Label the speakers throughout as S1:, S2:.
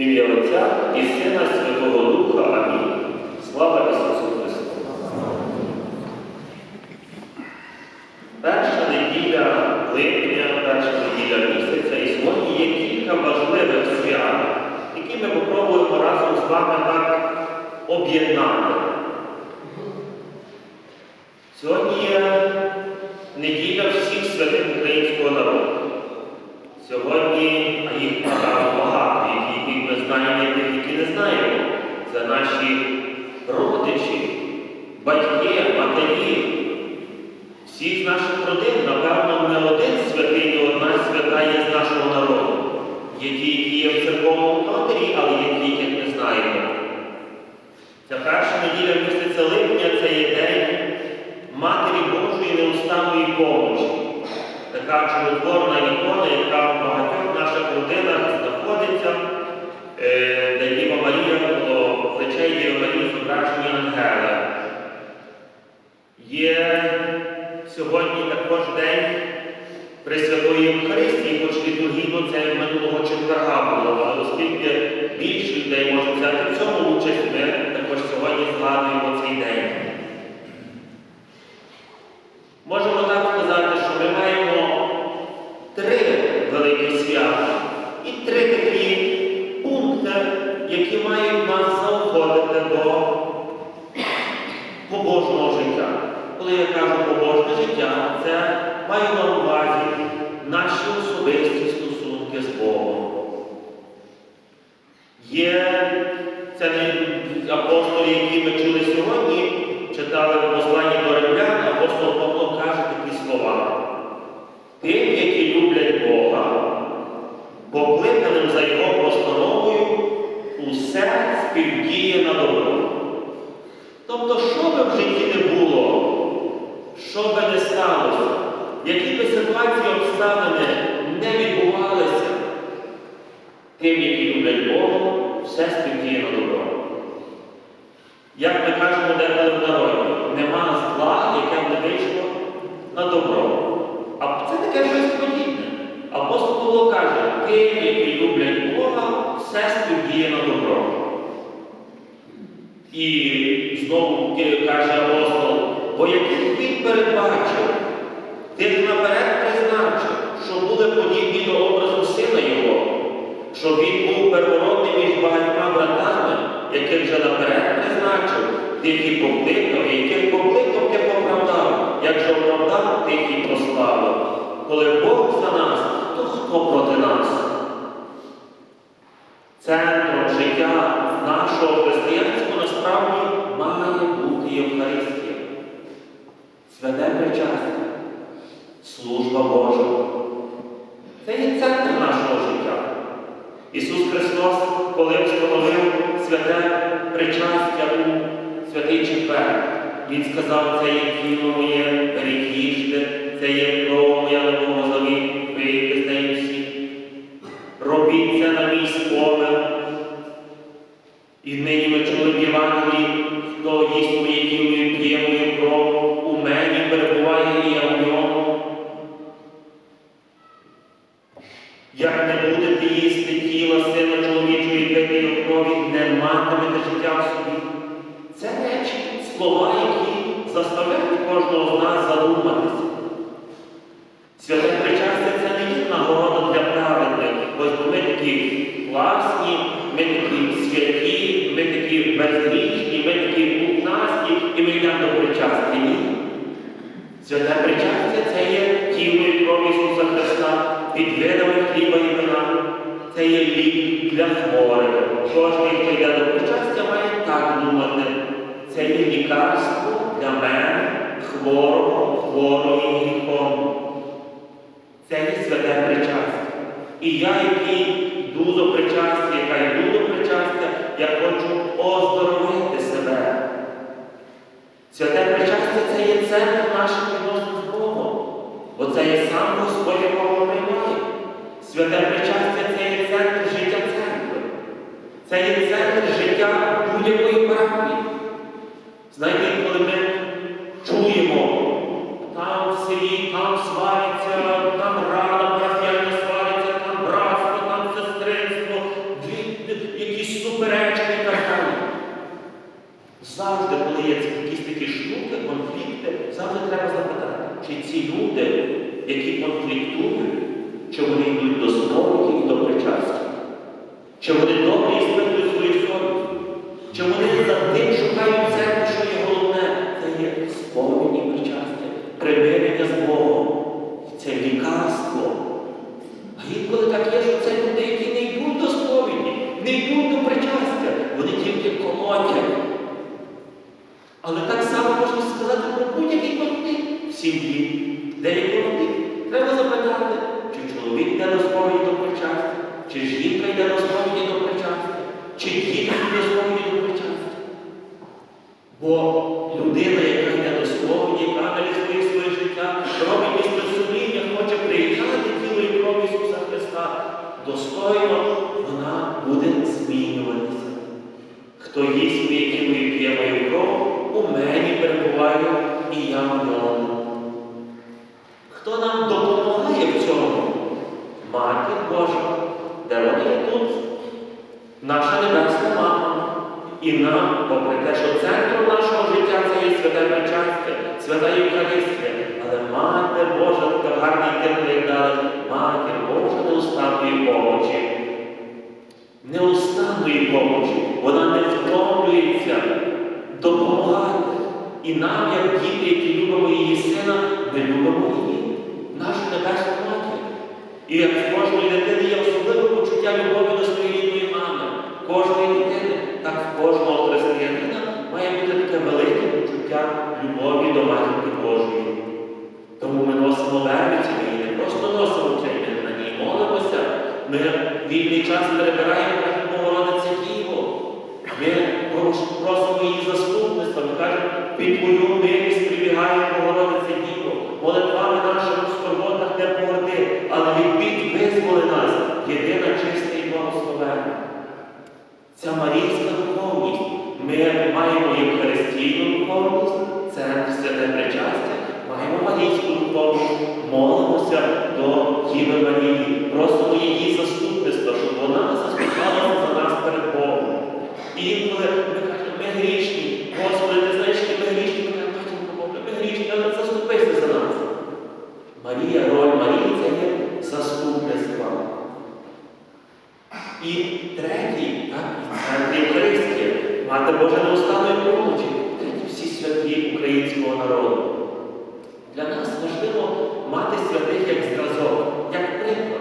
S1: ім'я Отця і Сина Святого Духа. Амінь. Слава Ісусу Христу! Перша неділя липня, перша неділя місяця, і сьогодні є кілька важливих свят, які ми попробуємо разом з вами так об'єднати. Сьогодні є неділя всіх святих українського народу. Сьогодні, а їх багато, які ми знаємо, і тих, які не знаємо. Це наші родичі, батьки, матері. Всіх наших родин, напевно, не один святий, не одна свята є з нашого народу. Є ті, які є в церковному матері, але ті, яких не знаємо. Ця перша неділя місяця липня це є день Матері Божої неустанної помочі. Така чудотворна ікона, яка в багатьох наших родинах знаходиться, де Діва Марія було плече Діва Марії зображені ангела. Є сьогодні також день Пресвятої Євхаристії, хоч літургійно це минулого четверга було, але оскільки більше людей може взяти в цьому участь, ми також сьогодні згадуємо цей день. Можемо так сказати, що ми маємо три великі свята і три такі пункти, які мають нас заохотити до побожного життя. Коли я кажу побожне життя, це маю на увазі наші особисті стосунки з Богом. Є це не апостоли, які ми чули сьогодні, читали в посланні до римлян, апостол Павло каже такі слова. Тим, які люблять Бога, покликаним за Його постановою, усе співдіє на добро. Тобто, що би в житті не було, що би не сталося, які би ситуації обставини не відбувалися, тим, які люблять Бога, все співдіє на добро. Як ми кажемо деколи в народі, нема зла, яке не вийшло на добро. А це таке щось подібне. Апостол Павло каже, тим, які люблять Бога, все співдіє на добро. І знову каже апостол, бо яких він передбачив, тих наперед призначив, що були подібні до образу сина Його, що він був первородним між багатьма братами, яких вже наперед призначив, тих і покликав, і яких покликав, тих оправдав, як же оправдав, тих і прославив. Коли Бог за нас, то хто проти нас? Центром життя нашого християнського насправді має бути Євхаристія. Святе причастя, служба Божа. Це є центр нашого життя. Ісус Христос, коли встановив святе причастя у святий четвер, Він сказав, це є тіло моє, беріть їжте, це є кров моя нового завіту, Як не будете їсти тіла сина чоловічого і його крові, не матимете життя в собі. Це речі, слова, які заставляють кожного з нас задуматися. Святе причастя це не є нагорода для праведних, бо ми такі класні, ми такі святі, ми такі безгрішні, ми такі пухнасті, і ми йдемо до причастя. Ні. Святе причастя це є тіло і кров Ісуса Христа, під хліба і вина. Це є лік для хворих. Кожен, хто йде до причастя, має так думати. Це є лікарство для мене, хворого, хворої гріхом. Це є святе причастя. І я, який йду причастя, яка йду до причастя, я хочу оздоровити себе. Святе причастя це є центр наших відносин. Бо це є сам Господь, якого приймає. Святе причастя це є центр життя церкви. Це є центр життя будь-якої парафії. Знаєте, коли ми чи вони йдуть до сповіді і до причастя? Чи вони добре іспитують свою совість? Чи вони за тим шукають церкви, що є головне? Це є сповідь і причастя, примирення з Богом. Це лікарство. А інколи так є, що це люди, які не йдуть до сповіді, не йдуть до причастя, вони тільки колотять. Але так само можна сказати про будь-який конфлікт в сім'ї. Де є конфлікт? Треба запитати, чи чоловік йде до сповіді до причастя, чи жінка йде до сповіді до причастя, чи діти йдуть до сповіді до причастя. Бо людина, яка йде до сповіді, яка своє життя, робить сумління, хоче прийняти тіло і кров Ісуса Христа, достойно вона буде змінюватися. Хто їсть моє тіло і п'є мою кров, у мені перебуває і я в ньому. Хто нам допомагає в цьому? Матір Божа, де вона є тут? Наша небесна мама. І нам, попри те, що центром нашого життя це є святе причастя, свята Євхаристія, але Мати Божа, така гарний як дали, Матір Божа неустанної помочі. Неустанної помочі. Вона не втомлюється допомагати. І нам, як діти, які любимо її сина, ми любимо її, нашу небесну матір. І як в кожної дитини є особливе почуття любові до своєї рідної мами, кожної дитини, так кожного християнина має бути таке велике почуття любові до Матінки Божої. Тому ми носимо вервиці, ми не просто носимо ми на ній молимося. Ми вільний час перебираємо як Богородиця Діво. Ми просимо її заступництва, ми кажемо, під твою милість Ми маємо євхаристійну духовність, центр святе причастя, маємо марійську духовність, молимося до Діви Марії, просимо її заступництва, щоб вона заступалася за нас перед Богом. І інколи ми кажемо, ми грішні, Господи, ти знаєш, ми грішні, ми кажемо, «Батько Боже, ми грішні, але заступися за нас. Марія, роль Марії це є заступництво. І третій, так, центр Євхаристія, мати Божа неустанної помочі, всі святі українського народу. Для нас важливо мати святих як зразок, як приклад.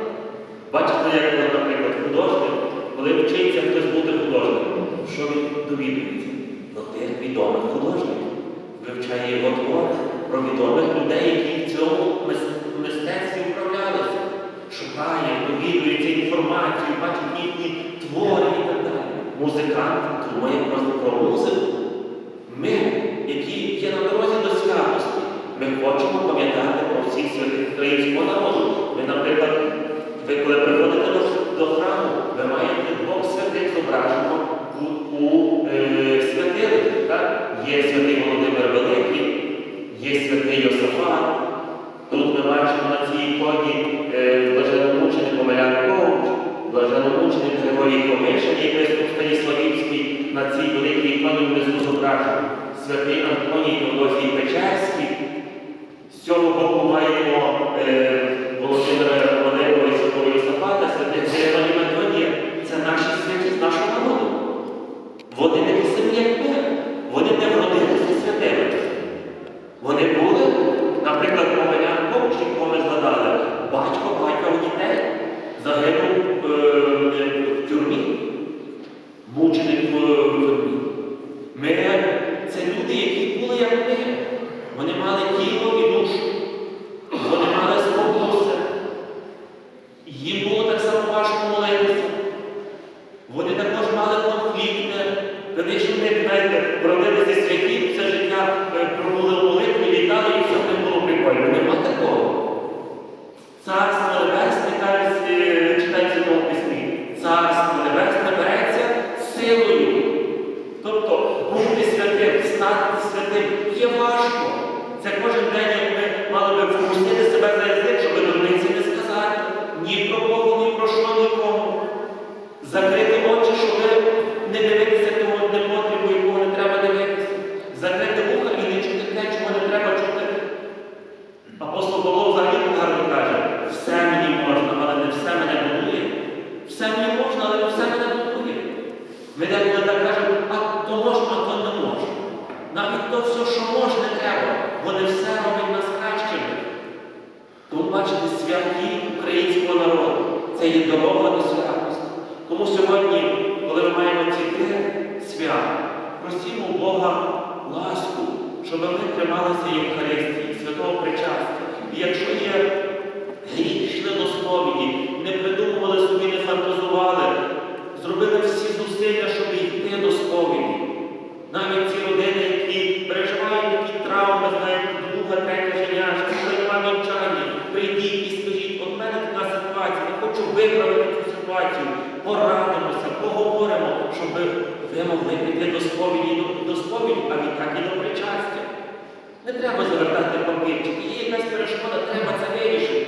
S1: Бачите, як, наприклад, художник, коли вчиться хтось бути художником, що він довідується? Про тих відомих художників. Вивчає його твори, про відомих людей, які в цьому мистецтві управлялися. Шукає, довідується інформацію, бачить їхні твори. Музикант думає просто про музику. Ми, які є на дорозі до святості, ми хочемо пам'ятати про всіх святих українського народу. Святий Антоній Теодосій Печерський. З цього боку маємо е, Володимира Валерова і Святого Йосифата, святих Григорій Методія. Це наші святі з нашого народу. Вони не такі як ми. Вони не вродилися святими. Вони були, наприклад, Омелян Ковч, якого ми згадали, батько багатьох дітей загинув е, в тюрмі, мученик в Це кожен день, як ми мали би впустити себе за язик, щоб дурниці не сказати ні про кого, ні про що нікому. Закрити очі, щоб не дивитися, того не якого не треба дивитися. Закрити вуха і не чути те, чого не треба чути. Апостол Павло взагалі гарно каже, все мені можна, але не все мене будує. Все мені можна, але не все мене будує. Ми деколи так кажемо, а то можна, а то не можна. Навіть то все, що можна, треба бо не все робить нас кращими. Тому бачите, святі українського народу це є дорога до святості. Тому сьогодні, коли ми маємо ці три свята, просімо Бога ласку, щоб ми трималися Євхаристії, святого причастя. І якщо є гріх, йшли до сповіді, не придумували собі, не фантазували, зробили всі зусилля, щоб йти до сповіді ці родини, які переживають такі травми, знають, друга, третя женяшка, коли нема навчання, прийдіть і скажіть, от в мене така ситуація, я хочу виправити цю ситуацію, порадимося, поговоримо, щоб ви могли піти до сповіді, до, сповіді, а відтак і до причастя. Не треба завертати папірчики, є якась перешкода, треба це вирішити.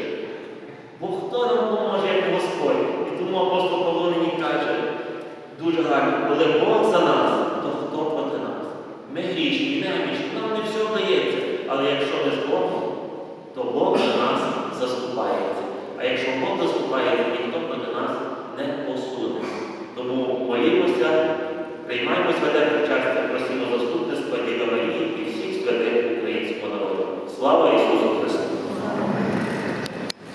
S1: Бо хто нам поможе, як Господь? І тому апостол Павло нині каже, дуже гарно, коли Бог за нас, то хто проти нас? Ми грішні, немічні, нам не все вдається. Але якщо ми з Богом, то Бог за нас заступається. А якщо Бог нас ніхто проти нас не осудить. Тому моїмося, молімося, в святе причастя, просимо заступництва Діва Марії.